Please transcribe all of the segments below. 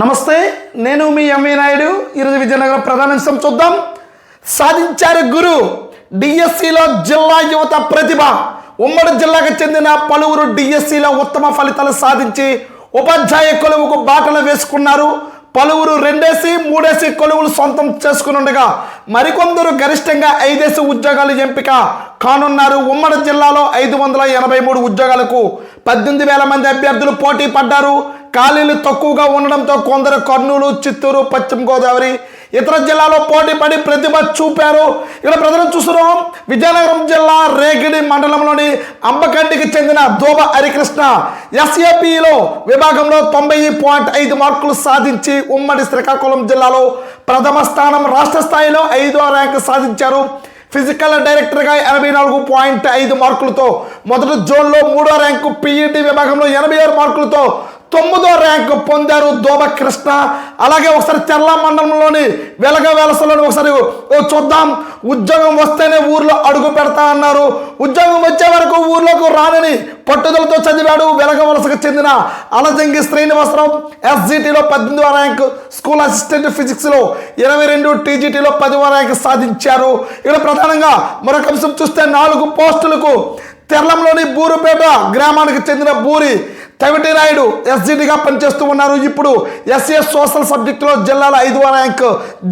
నమస్తే నేను మీ ఎంవి నాయుడు. ఈరోజు విజయనగరం ప్రధానాంశం చూద్దాం. సాధించారు గురు డిఎస్సిలో జిల్లా యువత ప్రతిభ. ఉమ్మడి జిల్లాకు చెందిన పలువురు డిఎస్సిలో ఉత్తమ ఫలితాలు సాధించి ఉపాధ్యాయ కొలువుకు బాటలు వేసుకున్నారు. పలువురు రెండేసి మూడేసి కొలువులు సొంతం చేసుకుని ఉండగా మరికొందరు గరిష్టంగా ఐదేసి ఉద్యోగాలు ఎంపిక కానున్నారు. ఉమ్మడి జిల్లాలో ఐదు వందల ఎనభై మూడు ఉద్యోగాలకు పద్దెనిమిది వేల మంది అభ్యర్థులు పోటీ పడ్డారు. ఖాళీలు తక్కువగా ఉండడంతో కొందరు కర్నూలు చిత్తూరు పశ్చిమ గోదావరి ఇతర జిల్లాలో పోటీ పడి ప్రతిభ చూపారు. ఇక్కడ ప్రజలు చూస్తున్నాం. విజయనగరం జిల్లా రేగిడి మండలంలోని అంబకంటికి చెందిన దోబ హరికృష్ణ ఎస్ఏపిలో విభాగంలో తొంభై పాయింట్ ఐదు మార్కులు సాధించి ఉమ్మడి శ్రీకాకుళం జిల్లాలో ప్రథమ స్థానం రాష్ట్ర స్థాయిలో ఐదో ర్యాంకు సాధించారు. ఫిజికల్ డైరెక్టర్గా ఎనభై నాలుగు పాయింట్ ఐదు మార్కులతో మొదటి జోన్లో మూడో ర్యాంకు పీఈటీ విభాగంలో ఎనభై ఆరు మార్కులతో తొమ్మిదో ర్యాంకు పొందారు దోబ కృష్ణ అలాగే ఒకసారి తెల్ల మండలంలోని వెలగ వెలసలోని ఒకసారి ఓ చూద్దాం ఉద్యోగం వస్తేనే ఊర్లో అడుగు పెడతా అన్నారు. ఉద్యోగం వచ్చే వరకు ఊర్లోకి రానని పట్టుదలతో చదివాడు వెలగ వలసకు చెందిన అలజంగి శ్రీనివాసరావు. ఎస్జిటిలో పద్దెనిమిదవ ర్యాంకు స్కూల్ అసిస్టెంట్ ఫిజిక్స్లో ఇరవై రెండు టీజీటీలో పదివ ర్యాంకు సాధించారు. ఇక్కడ ప్రధానంగా మరొక అంశం చూస్తే నాలుగు పోస్టులకు తెర్లంలోని బూరుపేట గ్రామానికి చెందిన బూరి కవిటి నాయుడు ఎస్జీడీగా పనిచేస్తూ ఉన్నారు. ఇప్పుడు ఎస్ఏ సోషల్ సబ్జెక్టులో జిల్లాల ఐదవ ర్యాంక్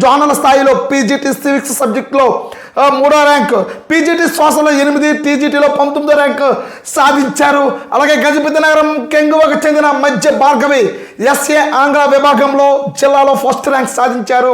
జోనల్ స్థాయిలో పీజీటీ సివిక్స్ సబ్జెక్టులో మూడో ర్యాంక్ పీజీటీ సోషల్ ఎనిమిది టీజీటీలో పంతొమ్మిదో ర్యాంక్ సాధించారు. అలాగే గజపతి నగరం కెంగువకు చెందిన మధ్య భార్గవి ఎస్ఏ ఆంగ్ల విభాగంలో జిల్లాలో ఫస్ట్ ర్యాంక్ సాధించారు.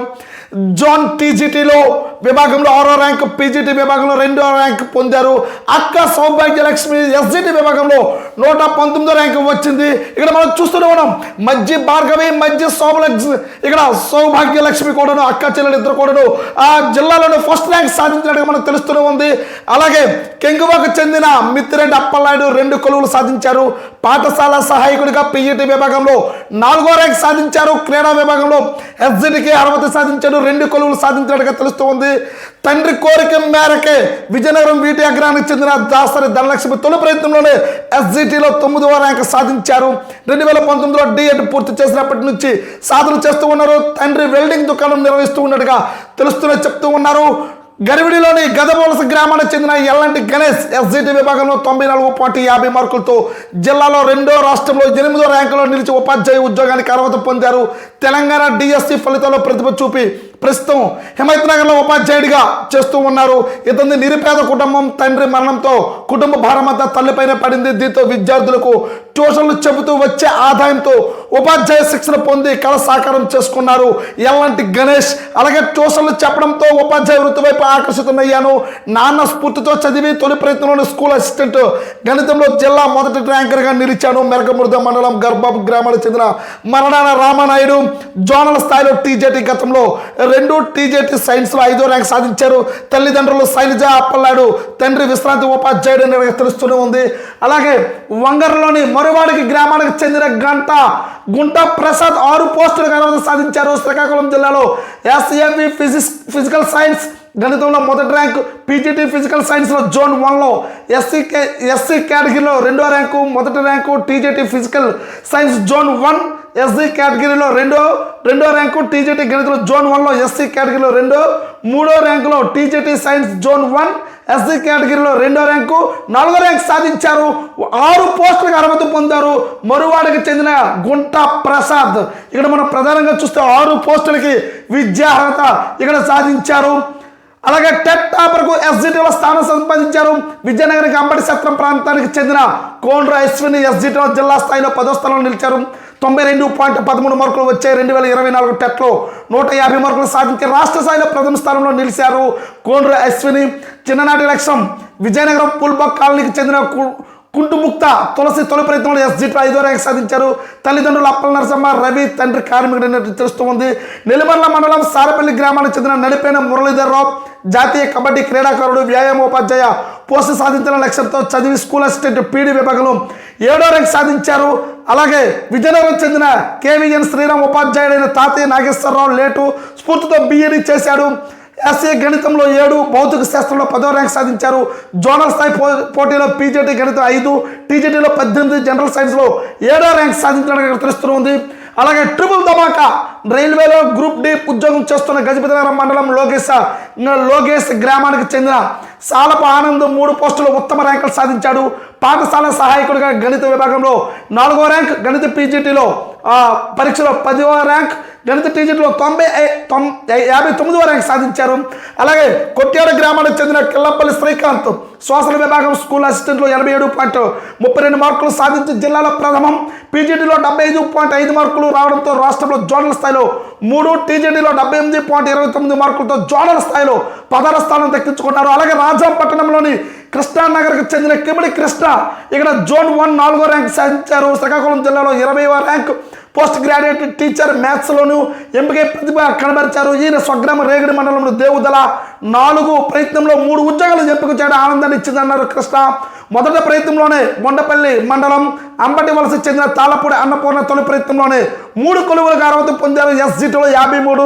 జోన్ టీజీటీలో విభాగంలో ఆరో ర్యాంక్ పీజీటీ విభాగంలో రెండో ర్యాంక్ పొందారు. అక్క సౌభాగ్యలక్ష్మి ఎస్జిటి విభాగంలో నూట పంతొమ్మిదో ర్యాంక్ వచ్చింది. ఇక్కడ మనం చూస్తూనే ఉన్నాం మధ్య భార్గవి మధ్య సౌభలక్ష ఇక్కడ సౌభాగ్యలక్ష్మి కూడాను అక్క చెల్లెలు ఇద్దరు కూడాను ఆ జిల్లాలోని ఫస్ట్ ర్యాంక్ సాధించినట్టుగా మనకు తెలుస్తూనే ఉంది. అలాగే కెంగువకు చెందిన మిత్తిరెడ్డి అప్పలనాయుడు రెండు కొలువులు సాధించారు. పాఠశాల సహాయకుడిగా పీఈటీ విభాగంలో నాలుగో ర్యాంక్ సాధించారు. క్రీడా విభాగంలో ఎస్జిటికి అర్హత సాధించారు రెండు కొలువులు సాధించినట్టుగా తెలుస్తూ ఉంది. తండ్రి కోరిక మేరకే విజయనగరం వీటి అగ్రానికి చెందిన దాసరి ధనలక్ష్మి తొలి ప్రయత్నంలోనే ఎస్జిటిలో తొమ్మిదవ ర్యాంక్ సాధించారు. రెండు వేల పంతొమ్మిదిలో డిఎడ్ పూర్తి చేసినప్పటి నుంచి సాధన చేస్తూ ఉన్నారు. తండ్రి వెల్డింగ్ దుకాణం నిర్వహిస్తూ ఉన్నట్టుగా తెలుస్తూనే చెప్తూ ఉన్నారు. గరివిడిలోని గదబోలస గ్రామానికి చెందిన ఎల్లంటి గణేష్ ఎస్జిటి విభాగంలో తొంభై నాలుగు పాటు యాభై మార్కులతో జిల్లాలో రెండో రాష్ట్రంలో ఎనిమిదో ర్యాంకులో నిలిచి ఉపాధ్యాయ ఉద్యోగానికి అర్హత పొందారు. తెలంగాణ డిఎస్సి ఫలితాల్లో ప్రతిభ చూపి ప్రస్తుతం హిమాయత్ నగర్లో ఉపాధ్యాయుడిగా చేస్తూ ఉన్నారు. ఇతని నిరుపేద కుటుంబం తండ్రి మరణంతో కుటుంబ భారమంతా తల్లిపైన పడింది. దీంతో విద్యార్థులకు ట్యూషన్లు చెబుతూ వచ్చే ఆదాయంతో ఉపాధ్యాయ శిక్షణ పొంది కళ సాకారం చేసుకున్నారు. ఎలాంటి గణేష్ అలాగే ట్యూషన్లు చెప్పడంతో ఉపాధ్యాయ వృత్తి వైపు ఆకర్షితమయ్యాను నాన్న స్ఫూర్తితో చదివి తొలి ప్రయత్నంలోని స్కూల్ అసిస్టెంట్ గణితంలో జిల్లా మొదటి ర్యాంకర్గా నిలిచాను. మెరకమృద మండలం గర్భ గ్రామానికి చెందిన మరణాన రామనాయుడు జోనల్ స్థాయిలో టీజేటీ గతంలో రెండు టీజేటీ సైన్స్లో ఐదో ర్యాంక్ సాధించారు. తల్లిదండ్రులు శైలజ అప్పలాడు తండ్రి విశ్రాంతి ఉపాధ్యాయుడు అని తెలుస్తూనే ఉంది. అలాగే వంగరలోని మరువాడికి గ్రామానికి చెందిన గంట గుంట ప్రసాద్ ఆరు పోస్టులు సాధించారు శ్రీకాకుళం జిల్లాలో. ఎస్ఎంవి ఫిజిక్స్ ఫిజికల్ సైన్స్ గణితంలో మొదటి ర్యాంకు పీజీటీ ఫిజికల్ సైన్స్లో జోన్ వన్లో ఎస్సీ కే ఎస్సీ కేటగిరీలో రెండో ర్యాంకు మొదటి rank TGT physical science zone one SC కేటగిరీలో రెండో రెండో ర్యాంకు టీజీటీ గణితంలో జోన్ వన్లో ఎస్సీ కేటగిరీలో రెండో మూడో ర్యాంకులో TGT science zone one SC కేటగిరీలో రెండో ర్యాంకు నాలుగో ర్యాంక్ సాధించారు. ఆరు పోస్టులకు అర్హత పొందారు. మరువాడకి చెందిన గుంట ప్రసాద్. ఇక్కడ మనం ప్రధానంగా చూస్తే ఆరు పోస్టులకి విద్యా అర్హత ఇక్కడ సాధించారు. అలాగే టెట్ టాపర్కు ఎస్జిటిలో స్థానం సంపాదించారు. విజయనగరం అంబడి సత్రం ప్రాంతానికి చెందిన కోండ్ర అశ్విని ఎస్జిటిలో జిల్లా స్థాయిలో పదో స్థానంలో నిలిచారు. తొంభై రెండు పాయింట్ పదమూడు మార్కులు వచ్చాయి. రెండు వేల ఇరవై నాలుగు టెట్లో నూట యాభై మార్కులు సాధించి రాష్ట్ర స్థాయిలో ప్రథమ స్థానంలో నిలిచారు కోండ్ర అశ్విని చిన్ననాటి లక్ష్యం విజయనగరం పుల్బక్ కాలనీకి చెందిన కు- కుంటుముక్త తులసి తొలి ప్రయత్నంలో ఎస్జిట్ ఐదో ర్యాంక్ సాధించారు. తల్లిదండ్రులు అప్పల నరసమ్మ రవి తండ్రి కార్మికుడు అన్నట్టు తెలుస్తుంది నెల్లిమర్ల మండలం సారపల్లి గ్రామానికి చెందిన నడిపైన మురళీధర్రావు జాతీయ కబడ్డీ క్రీడాకారుడు వ్యాయామోపాధ్యాయ పోస్టు సాధించిన లక్ష్యంతో చదివి స్కూల్ అసిస్టెంట్ పీడీ విభాగంలో ఏడో ర్యాంక్ సాధించారు. అలాగే విజయనగరం చెందిన కేవీఎన్ శ్రీరామ్ ఉపాధ్యాయుడైన తాతయ్య నాగేశ్వరరావు లేటు స్ఫూర్తితో బీఈడీ చేశాడు. ఎస్ఏ గణితంలో ఏడు భౌతిక శాస్త్రంలో పదో ర్యాంక్ సాధించారు. జోనల్ స్థాయి పో పోటీలో పీజేటీ గణితం ఐదు టీజేటీలో పద్దెనిమిది జనరల్ సైన్స్లో ఏడో ర్యాంక్ సాధించడానికి తెలుస్తుంది అలాగే ట్రిపుల్ ధమాకా రైల్వేలో గ్రూప్ డి ఉద్యోగం చేస్తున్న గజపతినగరం మండలం లోకేశ్ లోకేష్ గ్రామానికి చెందిన సాలప ఆనంద్ మూడు పోస్టులు ఉత్తమ ర్యాంకులు సాధించాడు. పాఠశాల సహాయకుడిగా గణిత విభాగంలో నాలుగో ర్యాంక్ గణిత పీజీటీలో పరీక్షలో పదివ ర్యాంక్ గణిత టీచర్లో తొంభై యాభై తొమ్మిదవ ర్యాంక్ సాధించారు. అలాగే కొట్యాడ గ్రామానికి చెందిన కిల్లంపల్లి శ్రీకాంత్ శ్వాసల విభాగం స్కూల్ అసిస్టెంట్లో ఎనభై ఏడు పాయింట్ ముప్పై రెండు మార్కులు సాధించి జిల్లాలో ప్రథమం. పీజీటీలో డెబ్బై ఐదు పాయింట్ ఐదు మార్కులు రావడంతో రాష్ట్రంలో జోనల్ స్థాయిలో మూడు టీజీటీలో డెబ్బై ఎనిమిది పాయింట్ ఇరవై తొమ్మిది మార్కులతో జోనల్ స్థాయిలో పదహార స్థానం దక్కించుకున్నారు. అలాగే రాజాపట్నంలోని కృష్ణానగర్కి చెందిన కిమిడి కృష్ణ. ఇక్కడ జోన్ వన్ నాలుగో ర్యాంక్ సాధించారు శ్రీకాకుళం జిల్లాలో ఇరవైవ ర్యాంకు. పోస్ట్ గ్రాడ్యుయేట్ టీచర్ మ్యాథ్స్లోను ఎంపిక ప్రతిభ కనబరిచారు. ఈయన స్వగ్రామ రేగడి మండలంలో దేవుదల నాలుగు ప్రయత్నంలో మూడు ఉద్యోగాలు ఎంపిక చేయడం ఆనందాన్ని ఇచ్చిందన్నారు కృష్ణ. మొదటి ప్రయత్నంలోనే బొండపల్లి మండలం అంబటి వలస చెందిన తాళపూడి అన్నపూర్ణ తొలి ప్రయత్నంలోనే మూడు కొలువులకు అర్హత పొందారు. ఎస్జిటీలో యాభై మూడు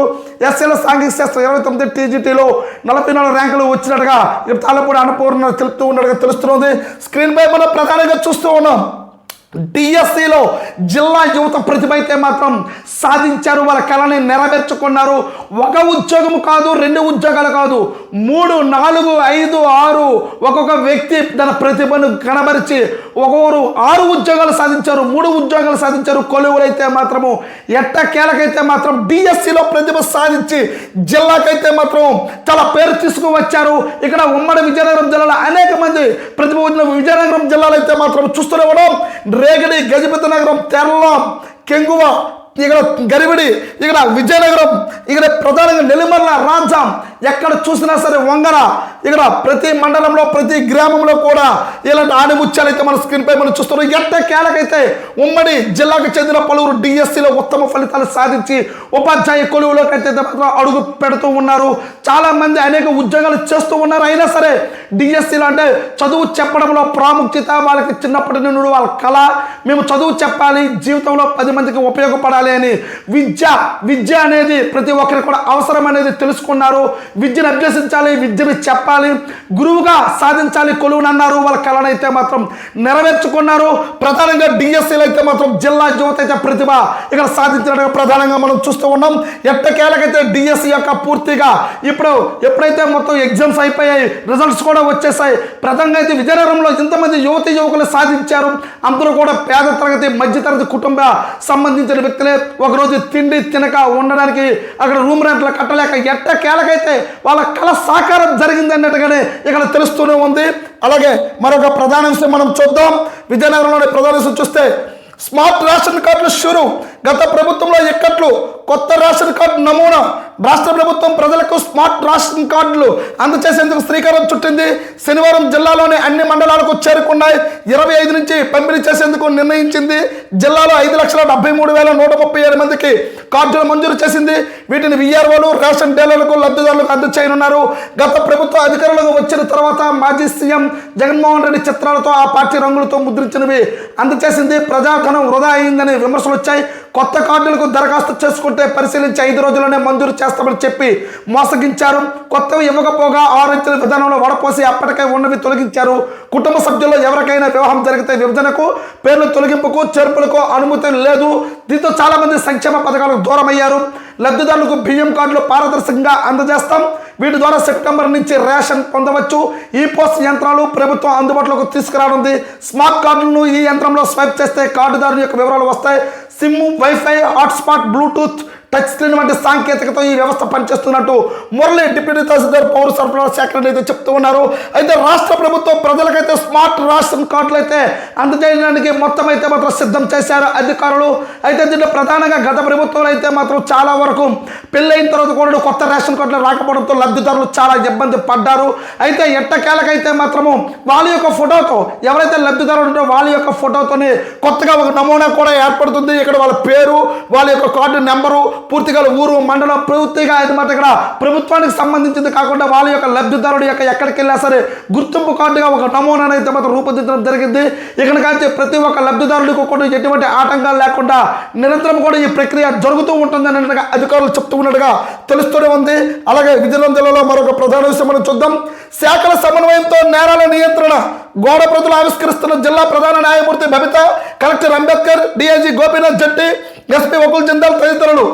ఎస్ఎల్ సాంఘిక శాస్త్రం ఇరవై తొమ్మిది టీజీటీలో నలభై నాలుగు ర్యాంకులు వచ్చినట్టుగా తాళపూడి అన్నపూర్ణ తెలుపుతూ ఉన్నట్టుగా తెలుస్తున్నది. స్క్రీన్ పై మనం ప్రధానంగా చూస్తూ ఉన్నాం. డిఎస్సిలో జిల్లా యువత ప్రతిభ అయితే మాత్రం సాధించారు. వాళ్ళ కళని నెరవేర్చుకున్నారు. ఒక ఉద్యోగం కాదు రెండు ఉద్యోగాలు కాదు. మూడు నాలుగు ఐదు ఆరు ఒక్కొక్క వ్యక్తి తన ప్రతిభను కనబరిచి ఒక్కొక్కరు ఆరు ఉద్యోగాలు సాధించారు మూడు ఉద్యోగాలు సాధించారు. కొలువులైతే మాత్రము ఎట్ట కేలకైతే మాత్రం డిఎస్సిలో ప్రతిభ సాధించి జిల్లాకైతే మాత్రం చాలా పేరు తీసుకువచ్చారు. ఇక్కడ ఉమ్మడి విజయనగరం జిల్లాలో మంది ప్రతిభ విజయనగరం జిల్లాలో అయితే మాత్రం చూస్తూనే ఉన్నాం. రేగడి గజపతి నగరం తెరల కెంగువ ఇక్కడ గరివిడి ఇక్కడ విజయనగరం ఇక్కడ ప్రధానంగా నెల్లిమర్ల రాజ్యం ఎక్కడ చూసినా సరే వంగర ఇక్కడ ప్రతి మండలంలో ప్రతి గ్రామంలో కూడా ఇలాంటి ఆణిముత్యాలు అయితే మన స్క్రీన్ పై మనం చూస్తున్నాం. ఎంత కేలకైతే ఉమ్మడి జిల్లాకు చెందిన పలువురు డిఎస్సిలో ఉత్తమ ఫలితాలు సాధించి ఉపాధ్యాయ కొలువులోకి అయితే మాత్రం అడుగు పెడుతూ ఉన్నారు. చాలా మంది అనేక ఉద్యోగాలు చేస్తూ ఉన్నారు. అయినా సరే డిఎస్సిలో అంటే చదువు చెప్పడంలో ప్రాముఖ్యత వాళ్ళకి చిన్నప్పటి నుండి వాళ్ళ కళ. మేము చదువు చెప్పాలి జీవితంలో పది మందికి ఉపయోగపడాలి అని విద్య విద్య అనేది ప్రతి ఒక్కరికి కూడా అవసరం అనేది తెలుసుకున్నారు. విద్యను అభ్యసించాలి విద్యను చెప్పాలి. గురువుగా సాధించాలి కొలువునన్నారు. వాళ్ళ కళను అయితే మాత్రం నెరవేర్చుకున్నారు. ప్రధానంగా డిఎస్సీలు అయితే మాత్రం జిల్లా యువత అయితే ప్రతిభ ఇక్కడ సాధించడానికి ప్రధానంగా మనం చూస్తూ ఉన్నాం. ఎట్టకేలకైతే డిఎస్సి యొక్క పూర్తిగా ఇప్పుడు ఎప్పుడైతే మొత్తం ఎగ్జామ్స్ అయిపోయాయి రిజల్ట్స్ కూడా వచ్చేసాయి ప్రధానంగా అయితే విజయనగరంలో ఎంతమంది యువతి యువకులు సాధించారు. అందరూ కూడా పేద తరగతి మధ్యతరగతి కుటుంబ సంబంధించిన వ్యక్తులే. ఒకరోజు తిండి తినక ఉండడానికి అక్కడ రూమ్ రెంట్లు కట్టలేక ఎట్ట కేలకైతే వాళ్ళ కళ సాకారం జరిగిందని అన్నట్టుగానే ఇక్కడ తెలుస్తూనే ఉంది. అలాగే మరొక ప్రధాన విషయం మనం చూద్దాం. విజయనగరంలోని ప్రధాన విషయం చూస్తే స్మార్ట్ రేషన్ కార్డులు షురు. గత ప్రభుత్వంలో ఎక్కట్లు కొత్త రేషన్ కార్డు నమూనా రాష్ట్ర ప్రభుత్వం ప్రజలకు స్మార్ట్ రేషన్ కార్డులు అందచేసేందుకు శ్రీకారం చుట్టింది. శనివారం జిల్లాలోని అన్ని మండలాలకు చేరుకున్నాయి. ఇరవై ఐదు నుంచి పంపిణీ చేసేందుకు నిర్ణయించింది. జిల్లాలో ఐదు లక్షల డెబ్బై మూడు వేల నూట ముప్పై ఏడు మందికి కార్డులు మంజూరు చేసింది. వీటిని విఆర్ఓలు రేషన్ డీలర్లకు లబ్ధిదారులకు అందచేయనున్నారు. గత ప్రభుత్వ అధికారులకు వచ్చిన తర్వాత మాజీ సీఎం జగన్మోహన్ రెడ్డి చిత్రాలతో ఆ పార్టీ రంగులతో ముద్రించినవి అందచేసింది. ప్రజాధనం వృధా అయిందని విమర్శలు వచ్చాయి. కొత్త కార్డులకు దరఖాస్తు చేసుకుంటే పరిశీలించి ఐదు రోజుల్లోనే మంజూరు చేస్తామని చెప్పి మోసగించారు. కొత్తవి ఇవ్వకపోగా ఆరంచిన విధానంలో వడపోసి అప్పటికే ఉన్నవి తొలగించారు. కుటుంబ సభ్యుల్లో ఎవరికైనా వివాహం జరిగితే విభజనకు పేర్ల తొలగింపుకు చేర్పులకు అనుమతి లేదు. దీంతో చాలామంది సంక్షేమ పథకాలకు దూరమయ్యారు. లబ్ధిదారులకు బియ్యం కార్డులు పారదర్శకంగా అందజేస్తాం. వీటి ద్వారా సెప్టెంబర్ నుంచి రేషన్ పొందవచ్చు. ఈ పోస్ట్ యంత్రాలు ప్రభుత్వం అందుబాటులోకి తీసుకురానుంది. స్మార్ట్ కార్డులను ఈ యంత్రంలో స్వైప్ చేస్తే కార్డుదారుని యొక్క వివరాలు వస్తాయి. SIM wifi hotspot bluetooth touch screen వంటి సాంకేతికతో ఈ వ్యవస్థ పనిచేస్తున్నట్టు మురళి డిప్యూటీ తహసీల్దార్ పౌర సరఫరాల శాఖ అయితే చెప్తూ ఉన్నారు. అయితే రాష్ట్ర ప్రభుత్వం ప్రజలకైతే స్మార్ట్ రాష్ట్రం కార్డులు అయితే అందజేయడానికి మొత్తం అయితే మాత్రం సిద్ధం చేశారు అధికారులు. అయితే దీంట్లో ప్రధానంగా గత ప్రభుత్వంలో అయితే మాత్రం చాలా వరకు పెళ్ళైన తర్వాత కూడా కొత్త రేషన్ కార్డులు రాకపోవడంతో లబ్ధిదారులు చాలా ఇబ్బంది పడ్డారు. అయితే ఎట్టకేలకైతే మాత్రము వాళ్ళ యొక్క ఫోటోతో ఎవరైతే లబ్ధిదారులు ఉంటారో వాళ్ళ యొక్క ఫోటోతోనే కొత్తగా ఒక నమూనా కూడా ఏర్పడుతుంది. ఇక్కడ వాళ్ళ పేరు వాళ్ళ యొక్క కార్డు నెంబరు పూర్తిగా ఊరు మండలం పూర్తిగా అనమాట ఇక్కడ. ప్రభుత్వానికి సంబంధించింది కాకుండా వాళ్ళ యొక్క లబ్ధిదారుడు యొక్క ఎక్కడికి వెళ్ళినా సరే గుర్తింపు కార్డుగా ఒక నమూనాను అయితే మాత్రం రూపొందించడం జరిగింది. ఇక్కడ కాంచి ప్రతి ఒక్క లబ్ధిదారుడికి కూడా ఎటువంటి ఆటంకాలు లేకుండా నిరంతరం కూడా ఈ ప్రక్రియ జరుగుతూ ఉంటుంది అన్నట్టుగా అధికారులు చెప్తూ ఉన్నట్టుగా తెలుస్తూనే ఉంది. అలాగే విజయనగరం జిల్లాలో మరొక ప్రధాన విషయం మనం చూద్దాం. శాఖల సమన్వయంతో నేరాల నియంత్రణ గోడ ప్రజలు ఆవిష్కరిస్తున్న జిల్లా ప్రధాన న్యాయమూర్తి Babitha collector Ambedkar DIG Gopinath Jatti SP Vakul Jindal తదితరులు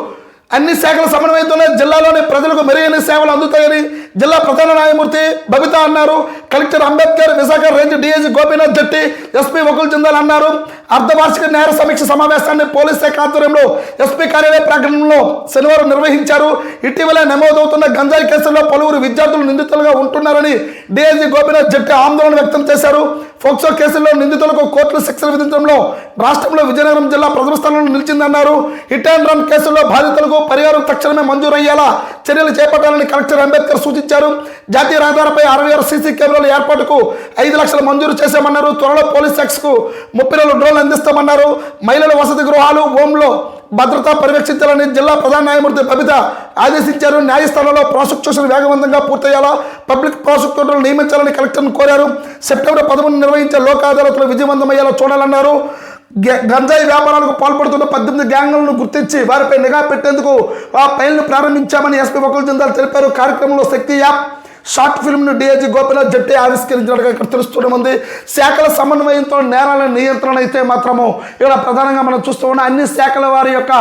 అన్ని శాఖల సమన్వయంతోనే జిల్లాలోని ప్రజలకు మెరుగైన సేవలు అందుతాయని జిల్లా ప్రధాన న్యాయమూర్తి బబిత అన్నారు. Collector Ambedkar Visakha range DIG Gopinath Jatti SP Vakul Jindal అన్నారు. అర్ధవార్షిక నేర సమీక్ష సమావేశాన్ని పోలీస్ శాఖ ఆధ్వర్యంలో ఎస్పీ కార్యాలయ ప్రాంగణంలో శనివారం నిర్వహించారు. ఇటీవల నమోదవుతున్న గంజాయి కేసుల్లో పలువురు విద్యార్థులు నిందితులుగా ఉంటున్నారని డీఐజీ గోపీనాథ్ జట్టి ఆందోళన వ్యక్తం చేశారు. ఫోక్సో కేసుల్లో నిందితులకు కోర్టులు శిక్షలు విధించడంలో రాష్ట్రంలో విజయనగరం జిల్లా ప్రథమ స్థానంలో నిలిచిందన్నారు. హిట్ అండ్ రన్ కేసుల్లో బాధితులకు పరిహారం తక్షణమే మంజూరయ్యేలా చర్యలు చేపట్టాలని కలెక్టర్ అంబేద్కర్ సూచించారు. జాతీయ రహదారిపై అరవై ఆరు సీసీ కెమెరాల ఏర్పాటుకు ఐదు లక్షలు మంజూరు చేశామన్నారు. త్వరలో పోలీస్ శాఖకు ముప్పై నెలలు డ్రోన్లు అందిస్తామన్నారు. మహిళల వసతి గృహాలు హోంలో భద్రత పరిరక్షించాలని జిల్లా ప్రధాన న్యాయమూర్తి బబిత ఆదేశించారు. న్యాయస్థానంలో ప్రాసిక్యూషన్ వేగవంతంగా పూర్తయ్యేలా పబ్లిక్ ప్రాసిక్యూటర్లు నియమించాలని కలెక్టర్ను కోరారు. సెప్టెంబర్ పదమూడు నిర్వహించే లోక్ అదాలత్లు విజయవంతమయ్యేలా చూడాలన్నారు. గ- గంజాయి వ్యాపారాలకు పాల్పడుతున్న పద్దెనిమిది గ్యాంగులను గుర్తించి వారిపై నిఘా పెట్టేందుకు ఆ ఫైల్ను ప్రారంభించామని ఎస్పీ వకుల్ జిందాల్ తెలిపారు. కార్యక్రమంలో శక్తి యాప్ షార్ట్ ఫిల్మ్ను డిఐజీ గోపినాథ్ జట్టి ఆవిష్కరించినట్టుగా ఇక్కడ తెలుస్తూనే శాఖల సమన్వయంతో నేరాల నియంత్రణ అయితే మాత్రము ఇక్కడ ప్రధానంగా మనం చూస్తూ ఉన్న. అన్ని శాఖల వారి యొక్క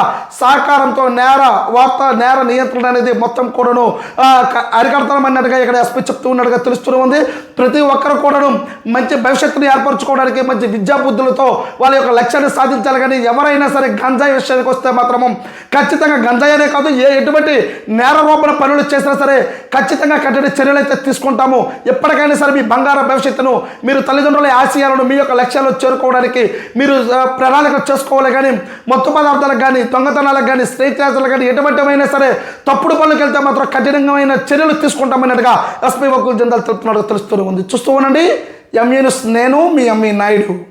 సహకారంతో నేర వార్త నేర నియంత్రణ అనేది మొత్తం కూడాను ఆ, అన్నట్టుగా అరికడతామన్నట్టుగా ఇక్కడ ఎస్పీ చెప్తూ ఉన్నట్టుగా తెలుస్తూనే ఉంది. ప్రతి ఒక్కరు కూడాను మంచి భవిష్యత్తుని ఏర్పరచుకోవడానికి మంచి విద్యా బుద్ధులతో వాళ్ళ యొక్క లక్ష్యాన్ని సాధించాలి కానీ ఎవరైనా సరే గంజాయి విషయానికి వస్తే మాత్రము ఖచ్చితంగా గంజాయి అనే కాదు ఏ ఎటువంటి నేర రూపణ పనులు చేసినా సరే ఖచ్చితంగా కట్టడి చర్య అయితే తీసుకుంటాము ఎప్పటికైనా సరే మీ బంగారు భవిష్యత్తును మీరు తల్లిదండ్రుల ఆశయాలను మీ యొక్క లక్ష్యాలు చేరుకోవడానికి మీరు ప్రణాళికలు ప్రణాళిక చేసుకోవాలి కానీ మత్తు పదార్థాలకు కానీ దొంగతనాలకు కానీ స్నేహితులకు కానీ ఎటువంటివైనా సరే తప్పుడు పనులకు వెళ్తే మాత్రం కఠినమైన చర్యలు తీసుకుంటామన్నట్టుగా ఎస్పీ వకుల్ జనరల్ తెలుపుతున్నట్టుగా తెలుస్తూనే ఉంది. చూస్తూ ఉండండి. ఎంఏ నేను మీ ఎంఈ నాయుడు.